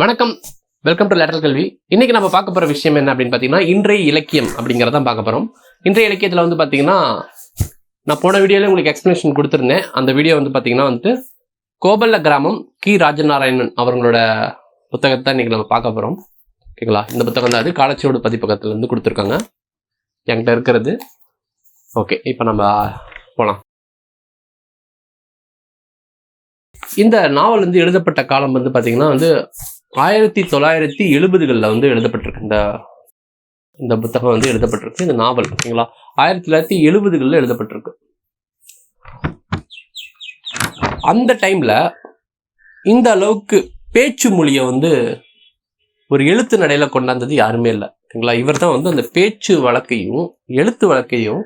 வணக்கம். Welcome to lateral கல்வி இன்னைக்கு நம்ம பார்க்க போற விஷயம் என்ன அப்படின்னு பார்த்தீங்கன்னா இன்றைய இலக்கியம் அப்படிங்கிறதான் பார்க்க போறோம். இன்றைய இலக்கியத்தில் வந்து பார்த்தீங்கன்னா நான் போன வீடியோல உங்களுக்கு எக்ஸ்பிளேஷன் கொடுத்துருந்தேன். அந்த வீடியோ வந்து பார்த்தீங்கன்னா வந்துட்டு கோபல்ல கிராமம் கி. ராஜநாராயணன் அவங்களோட புத்தகத்தை இன்னைக்கு நம்ம பார்க்க போறோம். ஓகேங்களா? இந்த புத்தகம் தான் அது. காலச்சியோடு பதிப்பகத்துல இருந்து கொடுத்துருக்காங்க. என்கிட்ட இருக்கிறது. ஓகே இப்போ நம்ம போகலாம் இந்த நாவல் வந்து எழுதப்பட்ட காலம் வந்து பார்த்தீங்கன்னா வந்து ஆயிரத்தி தொள்ளாயிரத்தி எழுபதுகளில் வந்து எழுதப்பட்டிருக்கு இந்த இந்த புத்தகம் வந்து எழுதப்பட்டிருக்கு இந்த நாவல் ஓகேங்களா? ஆயிரத்தி தொள்ளாயிரத்தி எழுபதுகளில் எழுதப்பட்டிருக்கு. அந்த டைமில் இந்த அளவுக்கு பேச்சு மொழியை வந்து ஒரு எழுத்து நடையில் கொண்டாந்தது யாருமே இல்லை ஓகேங்களா? இவர் தான் வந்து அந்த பேச்சு வழக்கையும் எழுத்து வழக்கையும்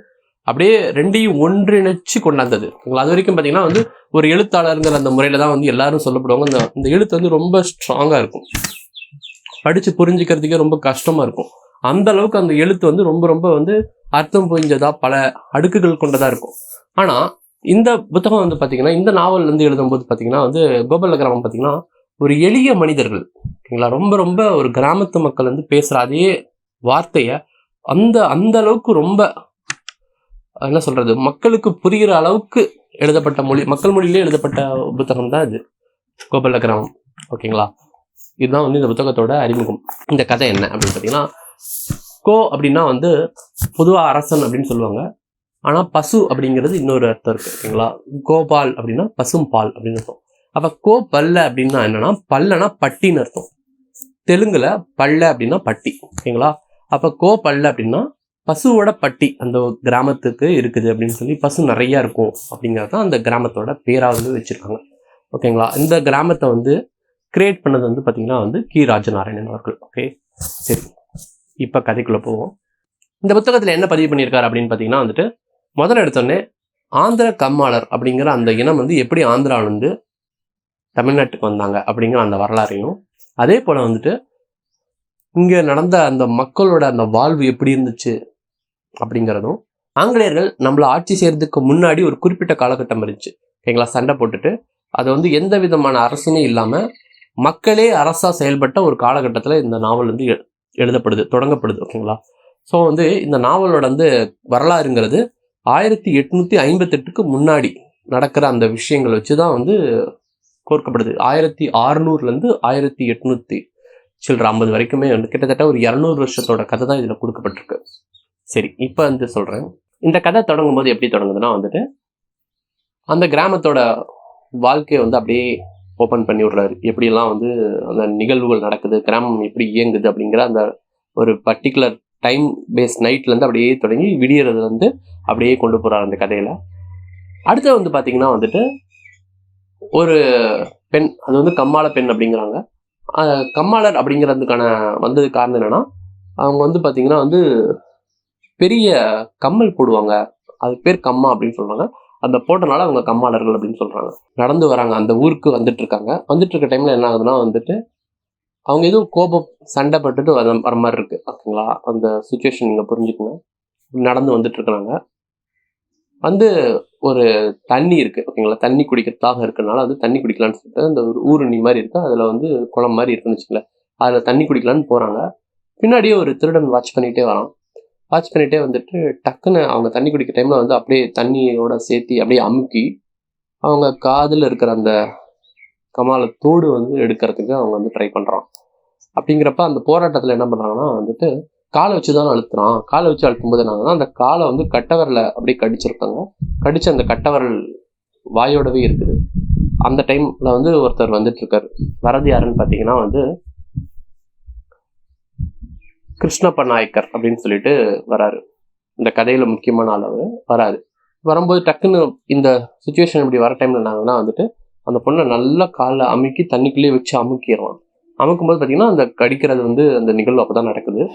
அப்படியே ரெண்டையும் ஒன்றிணைச்சு கொண்டாந்தது. ஓகேங்களா அது வரைக்கும் பார்த்தீங்கன்னா வந்து ஒரு எழுத்தாளருங்கிற அந்த முறையில தான் வந்து எல்லாரும் சொல்லப்படுவாங்க. அந்த இந்த எழுத்து வந்து ரொம்ப ஸ்ட்ராங்காக இருக்கும். படிச்சு புரிஞ்சுக்கிறதுக்கே ரொம்ப கஷ்டமாக இருக்கும். அந்த அளவுக்கு அந்த எழுத்து வந்து ரொம்ப ரொம்ப வந்து அர்த்தம் புரிஞ்சதா பல அடுக்குகள் கொண்டதாக இருக்கும். ஆனால் இந்த புத்தகம் வந்து பார்த்தீங்கன்னா இந்த நாவல் வந்து எழுதும்போது பார்த்தீங்கன்னா வந்து கோபால கிராமம் பார்த்தீங்கன்னா ஒரு எளிய மனிதர்கள் ஓகேங்களா? ரொம்ப ரொம்ப ஒரு கிராமத்து மக்கள் வந்து பேசுகிற அதே வார்த்தையை அந்த அந்த அளவுக்கு ரொம்ப என்ன சொல்றது? மக்களுக்கு புரிகிற அளவுக்கு எழுதப்பட்ட மொழி மக்கள் மொழியிலே எழுதப்பட்ட புத்தகம் தான் இது. கோபல்ல கிராமம். ஓகேங்களா? இதுதான் வந்து இந்த புத்தகத்தோட அறிமுகம். இந்த கதை என்ன அப்படின்னு பார்த்தீங்கன்னா கோ அப்படின்னா வந்து பொதுவாக அரசன் அப்படின்னு சொல்லுவாங்க. ஆனால் பசு அப்படிங்கிறது இன்னொரு அர்த்தம் இருக்கு. ஓகேங்களா? கோபால் அப்படின்னா பசும் பால் அப்படின்னு அர்த்தம். அப்போ கோ பல்ல அப்படின்னா என்னன்னா பல்லனா பட்டின்னு அர்த்தம். தெலுங்குல பல்ல அப்படின்னா பட்டி. ஓகேங்களா? அப்போ கோ பல்ல அப்படின்னா பசுவோட பட்டி அந்த கிராமத்துக்கு இருக்குது அப்படின்னு சொல்லி பசு நிறையா இருக்கும் அப்படிங்கிறது தான் அந்த கிராமத்தோட பேராக வந்து வச்சுருக்காங்க. ஓகேங்களா? இந்த கிராமத்தை வந்து கிரியேட் பண்ணது வந்து பார்த்தீங்கன்னா வந்து கி. ராஜநாராயணன் அவர்கள். ஓகே? சரி. இப்போ கதைக்குள்ளே போவோம். இந்த புத்தகத்தில் என்ன பதிவு பண்ணியிருக்காரு அப்படின்னு பார்த்தீங்கன்னா வந்துட்டு முதல்ல எடுத்தோடனே ஆந்திர கம்மாளர் அப்படிங்கிற அந்த இனம் வந்து எப்படி ஆந்திராவிலேருந்து தமிழ்நாட்டுக்கு வந்தாங்க அப்படிங்கிற அந்த வரலாறையும் அதே போல் வந்துட்டு இங்கே நடந்த அந்த மக்களோட அந்த வாழ்வு எப்படி இருந்துச்சு அப்படிங்கிறதும் ஆங்கிலேயர்கள் நம்மள ஆட்சி செய்யறதுக்கு முன்னாடி ஒரு குறிப்பிட்ட காலகட்டம் இருந்துச்சு. எங்களை சண்டை போட்டுட்டு அது வந்து எந்த விதமான அரசுமே இல்லாமல் மக்களே அரசா செயல்பட்ட ஒரு காலகட்டத்தில் இந்த நாவல் வந்து எ- எழுதப்படுது தொடங்கப்படுது ஓகேங்களா? ஸோ வந்து இந்த நாவலோட வந்து வரலாறுங்கிறது ஆயிரத்தி எட்நூத்தி ஐம்பத்தெட்டுக்கு முன்னாடி நடக்கிற அந்த விஷயங்கள் வச்சு தான் வந்து கோர்க்கப்படுது. ஆயிரத்தி அறுநூறுலேருந்து ஆயிரத்தி எட்நூத்தி சில்லற ஐம்பது வரைக்குமே வந்து கிட்டத்தட்ட ஒரு இரநூறு வருஷத்தோட கதை தான் இதில் கொடுக்கப்பட்டிருக்கு. சரி இப்போ வந்து சொல்கிறேன் இந்த கதை தொடங்கும் போது எப்படி தொடங்குதுன்னா வந்துட்டு அந்த கிராமத்தோட வாழ்க்கையை வந்து அப்படியே ஓப்பன் பண்ணி விடுறாரு. எப்படியெல்லாம் வந்து அந்த நிகழ்வுகள் நடக்குது கிராமம் எப்படி இயங்குது அப்படிங்கிற அந்த ஒரு பர்டிகுலர் டைம் பேஸ் நைட்லேருந்து அப்படியே தொடங்கி விடியறதுலேருந்து அப்படியே கொண்டு போகிறார் அந்த கதையில். அடுத்து வந்து பார்த்தீங்கன்னா வந்துட்டு ஒரு பெண் அது வந்து கம்மாள பெண் அப்படிங்கிறாங்க. கம்மாளர் அப்படிங்கிறதுக்கான வந்தது காரணம் என்னென்னா அவங்க வந்து பார்த்தீங்கன்னா வந்து பெரிய கம்மல் போடுவாங்க. அது பேர் கம்மா அப்படின்னு சொல்றாங்க அந்த போட்டனால அவங்க கம்மாளர்கள் அப்படின்னு சொல்றாங்க. நடந்து வராங்க. அந்த ஊருக்கு வந்துட்டு இருக்காங்க வந்துட்டு இருக்க டைம்ல என்ன ஆகுதுன்னா வந்துட்டு அவங்க எதுவும் கோபம் சண்டை பட்டுட்டு வர வர மாதிரி இருக்கு. ஓகேங்களா அந்த சுச்சுவேஷன் நீங்க புரிஞ்சுக்கணும் நடந்து வந்துட்டு இருக்கிறாங்க வந்து ஒரு தண்ணி இருக்கு. ஓகேங்களா தண்ணி குடிக்கிறதாக இருக்கனால அது தண்ணி குடிக்கலாம்னு சொல்லிட்டு அந்த ஒரு ஊருணி மாதிரி இருக்கு. அதுல வந்து குளம் மாதிரி இருக்குன்னு வச்சுக்கல அதுல தண்ணி குடிக்கலாம்னு போறாங்க. பின்னாடியே ஒரு திருடன் வாட்ச் பண்ணிட்டே வரான். வாட்ச் பண்ணிகிட்டே வந்துட்டு டக்குன்னு அவங்க தண்ணி குடிக்கிற டைமில் வந்து அப்படியே தண்ணியோட சேர்த்து அப்படியே அமுக்கி அவங்க காதில் இருக்கிற அந்த கமால தோடு வந்து எடுக்கிறதுக்கு அவங்க வந்து ட்ரை பண்ணுறான் அப்படிங்கிறப்ப அந்த போராட்டத்தில் என்ன பண்ணுறாங்கன்னா வந்துட்டு காலை வச்சு தான் அழுத்துறான். காலை வச்சு அழுத்தும் போது என்னன்னா அந்த காலை வந்து கட்டவரில் அப்படியே கடிச்சிருக்காங்க. கடிச்சு அந்த கட்டவரல் வாயோடவே இருக்குது. அந்த டைமில் வந்து ஒருத்தர் வந்துட்டு இருக்காரு. வரது யாருன்னு பார்த்தீங்கன்னா வந்து கிருஷ்ணப்ப நாயக்கர் அப்படின்னு சொல்லிட்டு வராரு. இந்த கதையில முக்கியமான அளவு வராது வரும்போது டக்குன்னு இந்த சுச்சுவேஷன் இப்படி வர டைம்ல நாங்கன்னா வந்துட்டு அந்த பொண்ணை நல்லா காலை அமுக்கி தண்ணிக்குள்ளேயே வச்சு அமுக்கிடுவான். அமுக்கும்போது பார்த்தீங்கன்னா அந்த கடிக்கிறது வந்து அந்த நிகழ்வு அப்போ தான் நடக்குது.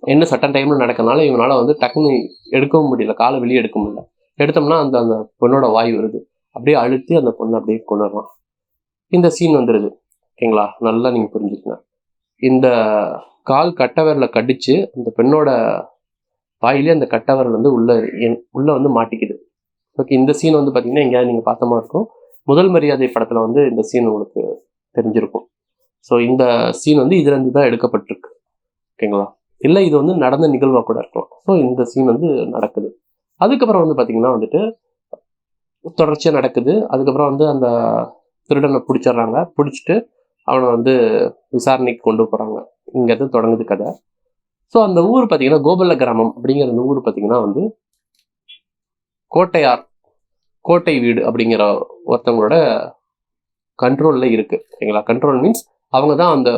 என்ன சட்டன் டைம்ல நடக்கறனால இவனால வந்து டக்குன்னு எடுக்கவும் முடியல. காலை வெளியே எடுக்க முடியல. எடுத்தோம்னா அந்த அந்த பொண்ணோட வாய் வருது. அப்படியே அழுத்தி அந்த பொண்ணை அப்படியே கொண்டுறான் இந்த சீன் வந்துடுது ஓகேங்களா? நல்லா நீங்கள் புரிஞ்சுக்கங்க. இந்த கால் கட்டவரில் கடிச்சு அந்த பெண்ணோட வாயிலே அந்த கட்டவரல் வந்து உள்ள உள்ளே வந்து மாட்டிக்குது. ஓகே இந்த சீன் வந்து பார்த்தீங்கன்னா எங்கேயாவது நீங்கள் பார்த்த மாதிரி இருக்கும். முதல் மரியாதை படத்தில் வந்து இந்த சீன் உங்களுக்கு தெரிஞ்சிருக்கும். ஸோ இந்த சீன் வந்து இதுலேருந்து தான் எடுக்கப்பட்டிருக்கு. ஓகேங்களா? இல்லை இது வந்து நடந்த நிகழ்வாக கூட இருக்கலாம். ஸோ இந்த சீன் வந்து நடக்குது. அதுக்கப்புறம் வந்து பார்த்தீங்கன்னா வந்துட்டு தொடர்ச்சியாக நடக்குது. அதுக்கப்புறம் வந்து அந்த திருடனை பிடிச்சிடுறாங்க. பிடிச்சிட்டு அவனை வந்து விசாரணைக்கு கொண்டு போகிறாங்க இங்கேருந்து தொடங்குது கதை. ஸோ அந்த ஊர் பார்த்தீங்கன்னா கோபல்ல கிராமம் அப்படிங்கிற அந்த ஊர் பார்த்தீங்கன்னா வந்து கோட்டையார் கோட்டை வீடு அப்படிங்கிற ஒருத்தவங்களோட கண்ட்ரோலில் இருக்குது சரிங்களா? கண்ட்ரோல் மீன்ஸ் அவங்க தான் அந்த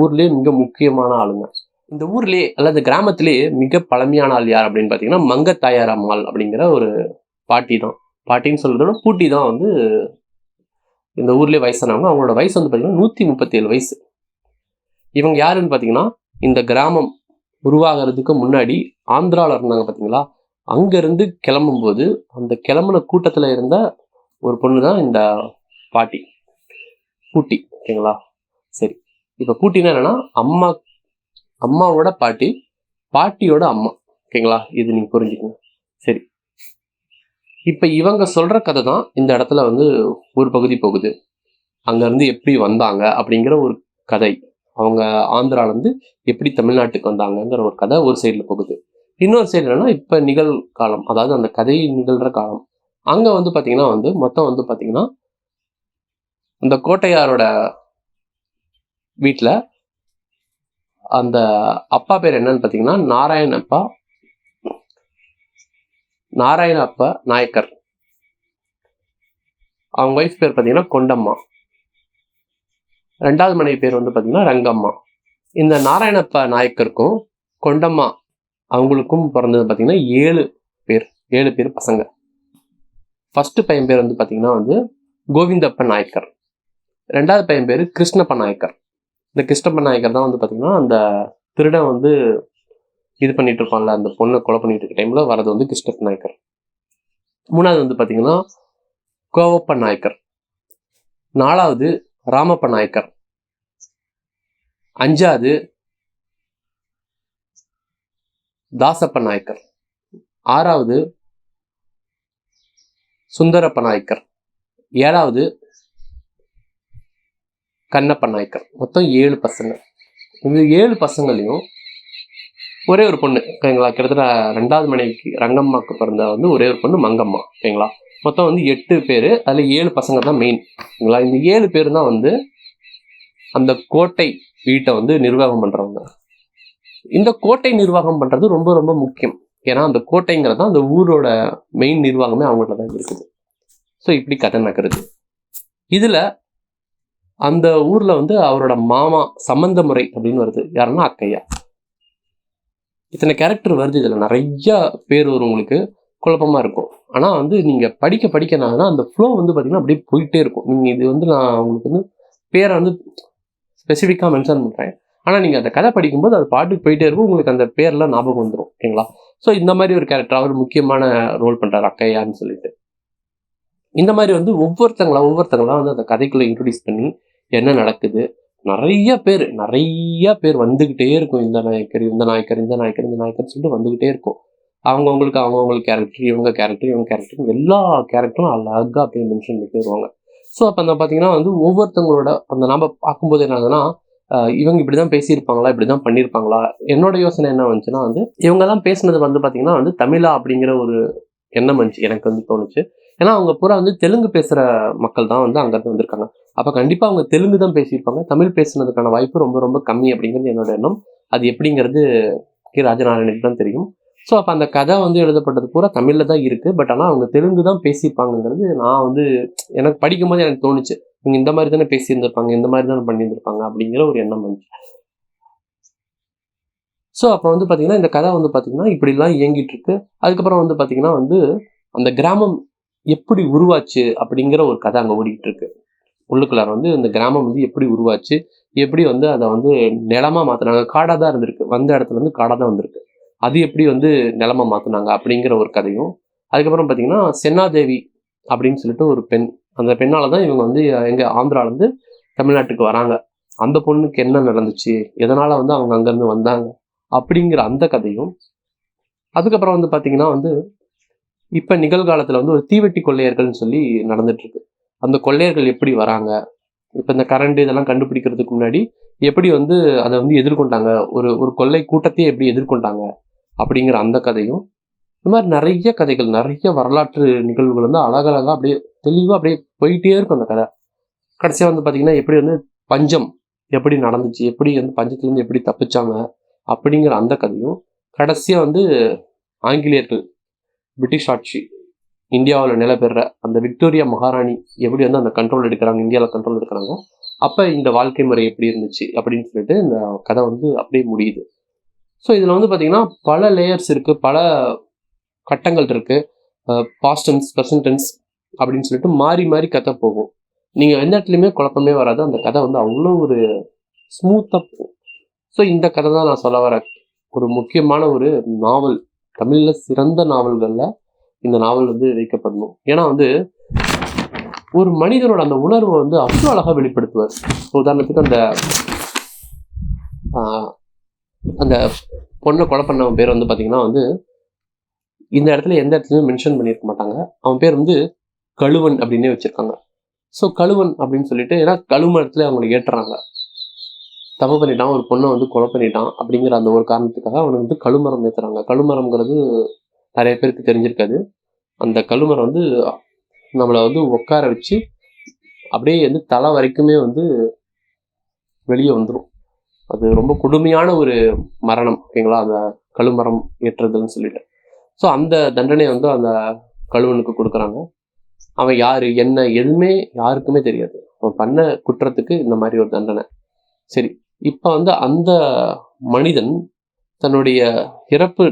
ஊர்லேயே மிக முக்கியமான ஆளுங்க. இந்த ஊர்லேயே அல்லது கிராமத்திலேயே மிக பழமையான ஆள் யார் அப்படின்னு பார்த்தீங்கன்னா மங்கத்தாயார் அம்மாள் அப்படிங்கிற ஒரு பாட்டி தான். பாட்டின்னு சொல்கிறதோட பூட்டி தான் வந்து இந்த ஊர்லேயே வயசானவங்க அவங்களோட வயசு வந்து பார்த்தீங்கன்னா நூற்றி முப்பத்தி ஏழு வயசு. இவங்க யாருன்னு பார்த்தீங்கன்னா இந்த கிராமம் உருவாகிறதுக்கு முன்னாடி ஆந்திராவில் இருந்தாங்க பார்த்தீங்களா அங்கேருந்து கிளம்பும்போது அந்த கிளம்புன கூட்டத்தில் இருந்த ஒரு பொண்ணு தான் இந்த பாட்டி. பூட்டி ஓகேங்களா? சரி. இப்போ பூட்டினா என்னன்னா அம்மா அம்மாவோட பாட்டி பாட்டியோட அம்மா ஓகேங்களா? இது நீங்கள் புரிஞ்சுக்கணும். இப்போ இவங்க சொல்கிற கதை தான் இந்த இடத்துல வந்து ஒரு பகுதி போகுது. அங்கேருந்து எப்படி வந்தாங்க அப்படிங்கிற ஒரு கதை. அவங்க ஆந்திராலேருந்து எப்படி தமிழ்நாட்டுக்கு வந்தாங்கங்கிற ஒரு கதை ஒரு சைடில் போகுது. இன்னொரு சைடு என்னன்னா இப்போ நிகழ்காலம் அதாவது அந்த கதை நிகழ்கிற காலம். அங்கே வந்து பார்த்தீங்கன்னா வந்து மொத்தம் வந்து பார்த்தீங்கன்னா அந்த கோட்டையாரோட வீட்டில் அந்த அப்பா பேர் என்னன்னு பார்த்தீங்கன்னா நாராயணப்பா நாராயணப்பா நாயக்கர். அவங்க ஒய்ஃப் பேர் பார்த்தீங்கன்னா கொண்டம்மா. ரெண்டாவது மனைவி பேர் வந்து பார்த்தீங்கன்னா ரங்கம்மா. இந்த நாராயணப்பா நாயக்கருக்கும் கொண்டம்மா அவங்களுக்கும் பிறந்தது பார்த்தீங்கன்னா ஏழு பேர் ஏழு பேர் பசங்க. ஃபர்ஸ்ட் பையன் பேர் வந்து பார்த்தீங்கன்னா வந்து கோவிந்தப்ப நாயக்கர். ரெண்டாவது பையன் பேர் கிருஷ்ணப்ப நாயக்கர். இந்த கிருஷ்ணப்ப நாயக்கர் தான் வந்து பார்த்தீங்கன்னா அந்த திருடன் வந்து இது பண்ணிட்டு இருப்பான்ல அந்த பொண்ணை கொலை பண்ணிட்டு இருக்க டைம்ல வரது வந்து கிருஷ்ணப்ப நாயக்கர். மூணாவது வந்து பாத்தீங்கன்னா கோவப்ப நாயக்கர். நாலாவது ராமப்ப நாயக்கர். அஞ்சாவது தாசப்ப நாயக்கர். ஆறாவது சுந்தரப்ப நாயக்கர். ஏழாவது கண்ணப்ப நாயக்கர். மொத்தம் ஏழு பசங்க. இந்த ஏழு பசங்களையும் ஒரே ஒரு பொண்ணு ஓகேங்களா? கிட்டத்தட்ட ரெண்டாவது மனைவிக்கு ரங்கம்மாவுக்கு பிறந்த வந்து ஒரே ஒரு பொண்ணு மங்கம்மா ஓகேங்களா? மொத்தம் வந்து எட்டு பேர் அதில் ஏழு பசங்க தான் மெயின் ஓகேங்களா? இந்த ஏழு பேர் தான் வந்து அந்த கோட்டை வீட்டை வந்து நிர்வாகம் பண்ணுறவங்க இந்த கோட்டை நிர்வாகம் பண்ணுறது ரொம்ப ரொம்ப முக்கியம். ஏன்னா அந்த கோட்டைங்கிறது தான் அந்த ஊரோட மெயின் நிர்வாகமே அவங்கள்ட்ட தான் இருக்குது. ஸோ இப்படி கதை நடக்கிறது. இதில் அந்த ஊரில் வந்து அவரோட மாமா சம்மந்த முறை அப்படின்னு வருது. யாருன்னா அக்கையா. இத்தனை கேரக்டர் வருது இதில் நிறைய பேர் வரும் உங்களுக்கு குழப்பமாக இருக்கும். ஆனால் வந்து நீங்கள் படிக்க படிக்க என்னன்னா அந்த ஃப்ளோ வந்து பார்த்திங்கன்னா அப்படியே போயிட்டே இருக்கும். நீங்கள் இது வந்து நான் உங்களுக்கு வந்து பேரை வந்து ஸ்பெசிஃபிக்காக மென்ஷன் பண்ணுறேன் ஆனால் நீங்கள் அந்த கதை படிக்கும்போது அது பாட்டுக்கு போயிட்டே இருக்கும். உங்களுக்கு அந்த பேர்லாம் ஞாபகம் வந்துடும் ஓகேங்களா? ஸோ இந்த மாதிரி ஒரு கேரக்டர் அவர் முக்கியமான ரோல் பண்ணுறாரு அக்கையான்னு சொல்லிட்டு. இந்த மாதிரி வந்து ஒவ்வொருத்தங்களா ஒவ்வொருத்தங்களா வந்து அந்த கதைக்குள்ள இன்ட்ரடியூஸ் பண்ணி என்ன நடக்குது நிறைய பேர் நிறைய பேர் வந்துக்கிட்டே இருக்கும். இந்த நாயக்கர் இந்த நாயக்கர் இந்த நாயக்கர் இந்த நாயக்கர் சொல்லிட்டு வந்துக்கிட்டே இருக்கும். அவங்கவுங்களுக்கு அவங்கவுங்களுக்கு கேரக்டர் இவங்க கேரக்டர் இவங்க கேரக்டர் எல்லா கேரக்டரும் அழகாக அப்படியே மென்ஷன் பண்ணிட்டு வருவாங்க. ஸோ அப்போ அந்த பார்த்தீங்கன்னா வந்து ஒவ்வொருத்தவங்களோட அந்த நாம் பார்க்கும்போது என்ன ஆகுதுன்னா இவங்க இப்படி தான் பேசியிருப்பாங்களா இப்படி தான் பண்ணியிருப்பாங்களா? என்னோட யோசனை என்ன வந்துச்சுன்னா வந்து இவங்கெல்லாம் பேசுனது வந்து பார்த்தீங்கன்னா வந்து தமிழா அப்படிங்கிற ஒரு எண்ணம் வந்துச்சு எனக்கு வந்து தோணுச்சு. ஏன்னா அவங்க பூரா வந்து தெலுங்கு பேசுகிற மக்கள் தான் வந்து அங்கேருந்து வந்திருக்காங்க. அப்போ கண்டிப்பாக அவங்க தெலுங்கு தான் பேசியிருப்பாங்க. தமிழ் பேசுனதுக்கான வாய்ப்பு ரொம்ப ரொம்ப கம்மி அப்படிங்கிறது என்னோட எண்ணம். அது எப்படிங்கிறது கே. ராஜநாராயணுக்கு தான் தெரியும். ஸோ அப்போ அந்த கதை வந்து எழுதப்பட்டது பூரா தமிழில் தான் இருக்குது பட் ஆனால் அவங்க தெலுங்கு தான் பேசியிருப்பாங்கங்கிறது நான் வந்து எனக்கு படிக்கும்போது எனக்கு தோணுச்சு. இவங்க இந்த மாதிரி தானே பேசியிருந்திருப்பாங்க இந்த மாதிரி தானே பண்ணியிருந்திருப்பாங்க அப்படிங்கிற ஒரு எண்ணம் வந்துச்சு. ஸோ அப்போ வந்து பார்த்தீங்கன்னா இந்த கதை வந்து பார்த்தீங்கன்னா இப்படிலாம் இயங்கிட்டு இருக்கு அதுக்கப்புறம் வந்து பார்த்தீங்கன்னா வந்து அந்த கிராமம் எப்படி உருவாச்சு அப்படிங்கிற ஒரு கதை அங்கே ஓடிக்கிட்டு இருக்கு உள்ளுக்குள்ளார வந்து இந்த கிராமம் வந்து எப்படி உருவாச்சு எப்படி வந்து அதை வந்து நிலமாக மாற்றினாங்க காடாக தான் இருந்திருக்கு. வந்த இடத்துல வந்து காடாக தான் வந்திருக்கு. அது எப்படி வந்து நிலமா மாற்றினாங்க அப்படிங்கிற ஒரு கதையும். அதுக்கப்புறம் பார்த்தீங்கன்னா சென்னாதேவி அப்படின்னு சொல்லிட்டு ஒரு பெண். அந்த பெண்ணால் தான் இவங்க வந்து எங்கள் ஆந்திராலருந்து தமிழ்நாட்டுக்கு வராங்க. அந்த பொண்ணுக்கு என்ன நடந்துச்சு எதனால் வந்து அவங்க அங்கேருந்து வந்தாங்க அப்படிங்கிற அந்த கதையும். அதுக்கப்புறம் வந்து பார்த்தீங்கன்னா வந்து இப்போ நிகழ்காலத்தில் வந்து ஒரு தீவெட்டி கொள்ளையர்கள்னு சொல்லி நடந்துட்டுருக்கு அந்த கொள்ளையர்கள் எப்படி வராங்க? இப்போ இந்த கரண்ட் இதெல்லாம் கண்டுபிடிக்கிறதுக்கு முன்னாடி எப்படி வந்து அதை வந்து எதிர்கொண்டாங்க? ஒரு ஒரு கொள்ளை கூட்டத்தையே எப்படி எதிர்கொண்டாங்க? அப்படிங்கிற அந்த கதையும் இந்த மாதிரி நிறைய கதைகள் நிறைய வரலாற்று நிகழ்வுகள் வந்து அழகழகாக அப்படியே தெளிவாக அப்படியே போயிட்டே இருக்கும் அந்த கதை. கடைசியாக வந்து பார்த்தீங்கன்னா எப்படி வந்து பஞ்சம் எப்படி நடந்துச்சு? எப்படி வந்து பஞ்சத்துலேருந்து எப்படி தப்பிச்சாங்க? அப்படிங்கிற அந்த கதையும் கடைசியாக வந்து ஆங்கிலேயர்கள் பிரிட்டிஷ் ஆட்சி இந்தியாவில் நிலப்பெற அந்த விக்டோரியா மகாராணி எப்படி வந்து அந்த கண்ட்ரோல் எடுக்கிறாங்க இந்தியாவில் கண்ட்ரோல் எடுக்கிறாங்க அப்போ இந்த வாழ்க்கை முறை எப்படி இருந்துச்சு அப்படின்னு சொல்லிட்டு இந்த கதை வந்து அப்படியே முடியுது. ஸோ இதில் வந்து பார்த்தீங்கன்னா பல லேயர்ஸ் இருக்குது பல கட்டங்கள் இருக்குது பாஸ்டன்ஸ் ப்ரெசன்டென்ஸ் அப்படின்னு சொல்லிட்டு மாறி மாறி கதை போகும். நீங்கள் எந்த இடத்துலையுமே குழப்பமே வராது அந்த கதை வந்து அவ்வளோ ஒரு ஸ்மூத்தாக போகும். ஸோ இந்த கதை தான் நான் சொல்ல வர ஒரு முக்கியமான ஒரு நாவல் தமிழில் சிறந்த நாவல்களில் இந்த நாவல் வந்து வைக்கப்படணும். ஏன்னா வந்து ஒரு மனிதனோட அந்த உணர்வை வந்து அவ்வளோ அழகாக வெளிப்படுத்துவார். உதாரணத்துக்கு அந்த ஆஹ், அந்த பொண்ணை கொலை பண்ணவன் பேர் வந்து பார்த்தீங்கன்னா வந்து இந்த இடத்துல எந்த இடத்துலையும் மென்ஷன் பண்ணியிருக்க மாட்டாங்க. அவன் பேர் வந்து கழுவன் அப்படின்னே வச்சிருக்காங்க. ஸோ கழுவன் அப்படின்னு சொல்லிட்டு ஏன்னா கழுமரத்துல அவங்களை ஏற்றுறாங்க. தப்பு பண்ணிட்டான் ஒரு பொண்ணை வந்து கொலை பண்ணிட்டான் அப்படிங்கிற அந்த ஒரு காரணத்துக்காக அவனுக்கு வந்து கழுமரம் ஏற்றுறாங்க கழுமரம்ங்கிறது நிறைய பேருக்கு தெரிஞ்சிருக்காது. அந்த கழுமரம் வந்து நம்மளை வந்து உட்கார வச்சு அப்படியே வந்து தலை வரைக்குமே வந்து வெளியே வந்துடும் அது ரொம்ப கொடுமையான ஒரு மரணம் ஓகேங்களா? அந்த கழுமரம் ஏற்றுறதுன்னு சொல்லிட்டு. ஸோ அந்த தண்டனையை வந்து அந்த கழுவனுக்கு கொடுக்குறாங்க. அவன் யார் என்ன எதுவுமே யாருக்குமே தெரியாது. அவன் பண்ண குற்றத்துக்கு இந்த மாதிரி ஒரு தண்டனை. சரி இப்போ வந்து அந்த மனிதன் தன்னுடைய இறப்பு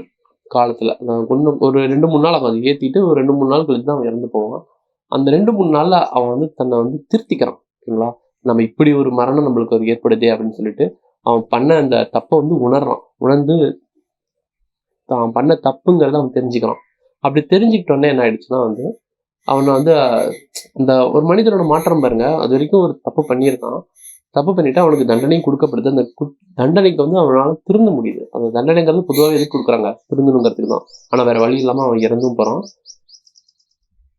காலத்துல. கொண்டு ஒரு ரெண்டு மூணு நாள் அவன் அதை ஏற்றிட்டு ஒரு ரெண்டு மூணு நாள் கழிச்சு தான் அவன் இறந்து போவான். அந்த ரெண்டு மூணு நாள்ல அவன் வந்து தன்னை வந்து திருத்திக்கிறான் ஓகேங்களா நம்ம இப்படி ஒரு மரணம் நம்மளுக்கு ஒரு ஏற்படுதே அப்படின்னு சொல்லிட்டு அவன் பண்ண அந்த தப்பை வந்து உணர்றான். உணர்ந்து தான் பண்ண தப்புங்கிறத அவன் தெரிஞ்சுக்கிறான். அப்படி தெரிஞ்சுக்கிட்டோன்னே என்ன ஆயிடுச்சுன்னா வந்து அவனை வந்து இந்த அந்த ஒரு மனிதனோட மாற்றம் பாருங்க அது வரைக்கும் ஒரு தப்பு பண்ணியிருக்கான். தப்பு பண்ணிட்டு அவனுக்கு தண்டனையும் கொடுக்கப்படுது. அந்த கு- தண்டனைக்கு வந்து அவனால திருந்த முடியுது. அந்த தண்டனைங்கிறது பொதுவாக எதுக்கு கொடுக்குறாங்க? திருந்தணுங்கிறதுக்கு தான். ஆனா வேற வழி இல்லாம அவன் இறந்தும் போறான்.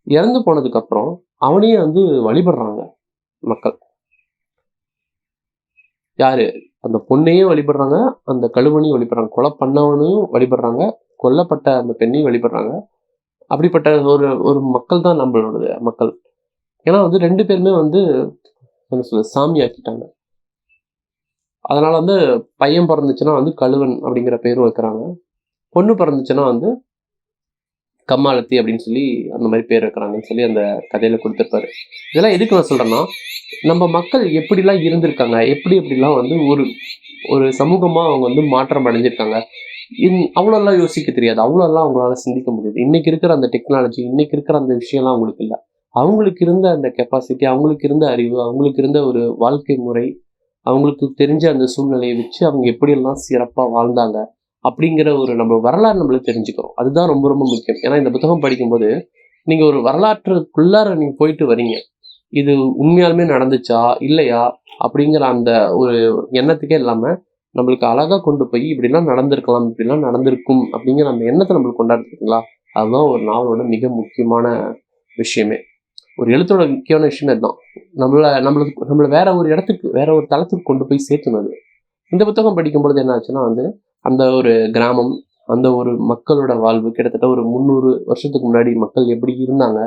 இறந்து போனதுக்கு அப்புறம் அவனையே வந்து வழிபடுறாங்க மக்கள். யாரு? அந்த பொண்ணையும் வழிபடுறாங்க. அந்த கழுவனையும் வழிபடுறாங்க. கொலை பண்ணவனையும் வழிபடுறாங்க. கொல்லப்பட்ட அந்த பெண்ணையும் வழிபடுறாங்க. அப்படிப்பட்ட ஒரு ஒரு மக்கள் தான் நம்மளோட மக்கள். ஏன்னா வந்து ரெண்டு பேருமே வந்து என்ன சொல்ல சாமி ஆக்கிட்டாங்க. அதனால வந்து பையன் பிறந்துச்சுன்னா வந்து கழுவன் அப்படிங்கிற பேரும் வைக்கிறாங்க. பொண்ணு பிறந்துச்சுன்னா வந்து கம்மாலத்தி அப்படின்னு சொல்லி அந்த மாதிரி பேர் வைக்கிறாங்கன்னு சொல்லி அந்த கதையில கொடுத்துருப்பாரு. இதெல்லாம் எதுக்கு நான் சொல்றேன்னா நம்ம மக்கள் எப்படிலாம் இருந்திருக்காங்க எப்படி எப்படிலாம் வந்து ஒரு ஒரு சமூகமா அவங்க வந்து மாற்றம் அடைஞ்சிருக்காங்க இன் அவ்வளோலாம் யோசிக்க தெரியாது. அவ்வளோலாம் அவங்களால சிந்திக்க முடியாது. இன்னைக்கு இருக்கிற அந்த டெக்னாலஜி இன்னைக்கு இருக்கிற அந்த விஷயம்லாம் அவங்களுக்கு இல்லை. அவங்களுக்கு இருந்த அந்த கெப்பாசிட்டி அவங்களுக்கு இருந்த அறிவு அவங்களுக்கு இருந்த ஒரு வாழ்க்கை முறை அவங்களுக்கு தெரிஞ்ச அந்த சூழ்நிலையை வச்சு அவங்க எப்படியெல்லாம் சிறப்பாக வாழ்ந்தாங்க அப்படிங்கிற ஒரு நம்ம வரலாறு நம்மளுக்கு தெரிஞ்சுக்கிறோம் அதுதான் ரொம்ப ரொம்ப முக்கியம். ஏன்னா இந்த புத்தகம் படிக்கும்போது நீங்கள் ஒரு வரலாற்றுக்குள்ளார நீங்கள் போயிட்டு வரீங்க. இது உண்மையாலுமே நடந்துச்சா இல்லையா அப்படிங்கிற அந்த ஒரு எண்ணத்துக்கே இல்லாமல் நம்மளுக்கு அழகாக கொண்டு போய் இப்படிலாம் நடந்திருக்கலாம் இப்படிலாம் நடந்திருக்கும் அப்படிங்கிற அந்த எண்ணத்தை நம்மளுக்கு கொண்டாடுறீங்களா அதுதான் ஒரு நாவலோட மிக முக்கியமான விஷயமே. ஒரு எழுத்தோட முக்கியமான விஷயம் அதுதான். நம்மள நம்மளுக்கு நம்மள வேற ஒரு இடத்துக்கு வேற ஒரு தளத்துக்கு கொண்டு போய் சேர்த்துனது இந்த புத்தகம் படிக்கும்பொழுது என்ன ஆச்சுன்னா வந்து அந்த ஒரு கிராமம் அந்த ஒரு மக்களோட வாழ்வு கிட்டத்தட்ட ஒரு முந்நூறு வருஷத்துக்கு முன்னாடி மக்கள் எப்படி இருந்தாங்க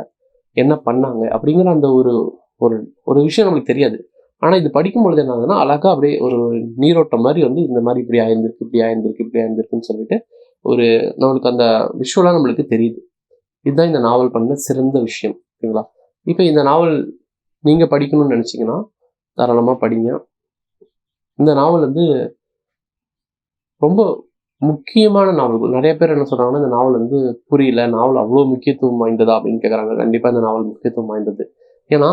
என்ன பண்ணாங்க அப்படிங்கிற அந்த ஒரு ஒரு ஒரு விஷயம் நம்மளுக்கு தெரியாது. ஆனால் இது படிக்கும் பொழுது என்ன ஆகுதுன்னா அழகாக அப்படியே ஒரு நீரோட்டம் மாதிரி வந்து இந்த மாதிரி இப்படி ஆயிருந்திருக்கு இப்படி ஆயிருந்திருக்கு இப்படி ஆயிருந்திருக்குன்னு சொல்லிட்டு ஒரு நம்மளுக்கு அந்த விஷுவலாக நம்மளுக்கு தெரியுது. இதுதான் இந்த நாவல் பண்ண சிறந்த விஷயம் ஓகேங்களா இப்போ இந்த நாவல் நீங்கள் படிக்கணும்னு நினச்சிங்கன்னா தாராளமாக படிங்க. இந்த நாவல் வந்து ரொம்ப முக்கியமான நாவல்கள். நிறைய பேர் என்ன சொல்கிறாங்கன்னா இந்த நாவல் வந்து புரியல நாவல் அவ்வளோ முக்கியத்துவம் வாய்ந்ததா அப்படின்னு கேட்குறாங்க கண்டிப்பாக இந்த நாவல் முக்கியத்துவம் வாய்ந்தது. ஏன்னா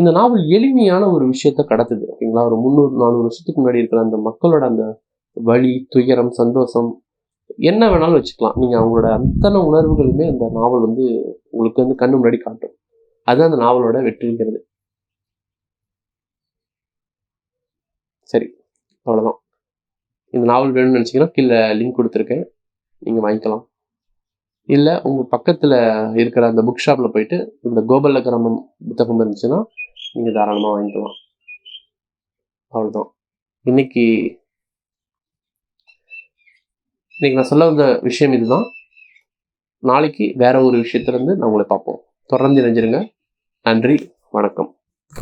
இந்த நாவல் எளிமையான ஒரு விஷயத்த கடத்துது ஓகேங்களா? ஒரு முந்நூறு நானூறு வருஷத்துக்கு முன்னாடி இருக்கிற அந்த மக்களோட அந்த வலி துயரம் சந்தோஷம் என்ன வேணாலும் வச்சுக்கலாம். நீங்கள் அவங்களோட அத்தனை உணர்வுகளுமே அந்த நாவல் வந்து உங்களுக்கு வந்து கண்ணு முன்னாடி காட்டும். அதுதான் அந்த நாவலோட வெற்றிங்கிறது. சரி அவ்வளோதான் இந்த நாவல் வேணும்னு நினச்சிங்கன்னா கீழே லிங்க் கொடுத்துருக்கேன். நீங்கள் வாங்கிக்கலாம். இல்லை உங்கள் பக்கத்தில் இருக்கிற அந்த புக் ஷாப்பில் போயிட்டு இந்த கோபல்ல கிராமம் புத்தகம் இருந்துச்சுன்னா நீங்கள் தாராளமாக வாங்கிக்கலாம். அவ்வளோதான் இன்னைக்கு இன்னைக்கு நான் சொல்ல வந்த விஷயம் இதுதான். நாளைக்கு வேற ஒரு விஷயத்துலேருந்து நான் உங்களை பார்ப்போம். தொடர்ந்து இணைஞ்சிருங்க. நன்றி வணக்கம்.